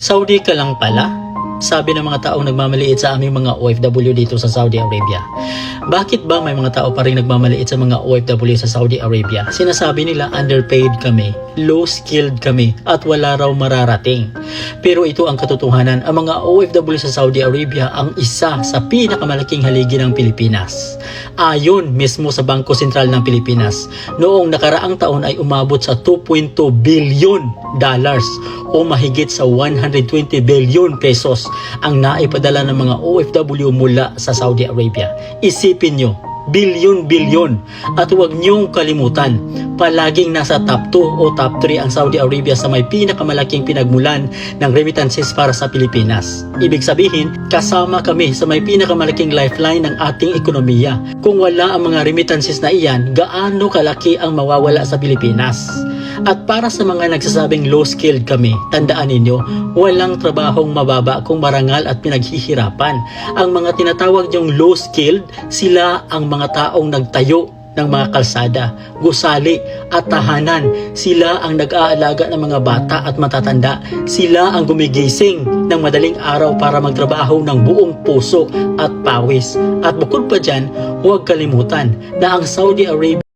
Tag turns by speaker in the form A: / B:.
A: Saudi ka lang pala? Sabi ng mga taong nagmamaliit sa aming mga OFW dito sa Saudi Arabia. Bakit ba may mga tao pa rin nagmamaliit sa mga OFW sa Saudi Arabia? Sinasabi nila underpaid kami, low skilled kami, at wala raw mararating. Pero ito ang katotohanan, ang mga OFW sa Saudi Arabia ang isa sa pinakamalaking haligi ng Pilipinas. Ayon mismo sa Bangko Sentral ng Pilipinas, noong nakaraang taon ay umabot sa 2.2 billion dollars o mahigit sa 120 billion pesos ang naipadala ng mga OFW mula sa Saudi Arabia. Isipin nyo, bilyon-bilyon. At huwag niyong kalimutan, palaging nasa top 2 o top 3 ang Saudi Arabia sa may pinakamalaking pinagmulan ng remittances para sa Pilipinas. Ibig sabihin, kasama kami sa may pinakamalaking lifeline ng ating ekonomiya. Kung wala ang mga remittances na iyan, gaano kalaki ang mawawala sa Pilipinas? At para sa mga nagsasabing low-skilled kami, tandaan ninyo, walang trabahong mababa kung marangal at pinaghihirapan. Ang mga tinatawag niyong low-skilled, sila ang mga taong nagtayo ng mga kalsada, gusali at tahanan. Sila ang nag-aalaga ng mga bata at matatanda. Sila ang gumigising ng madaling araw para magtrabaho ng buong puso at pawis. At bukod pa dyan, huwag kalimutan na ang Saudi Arabia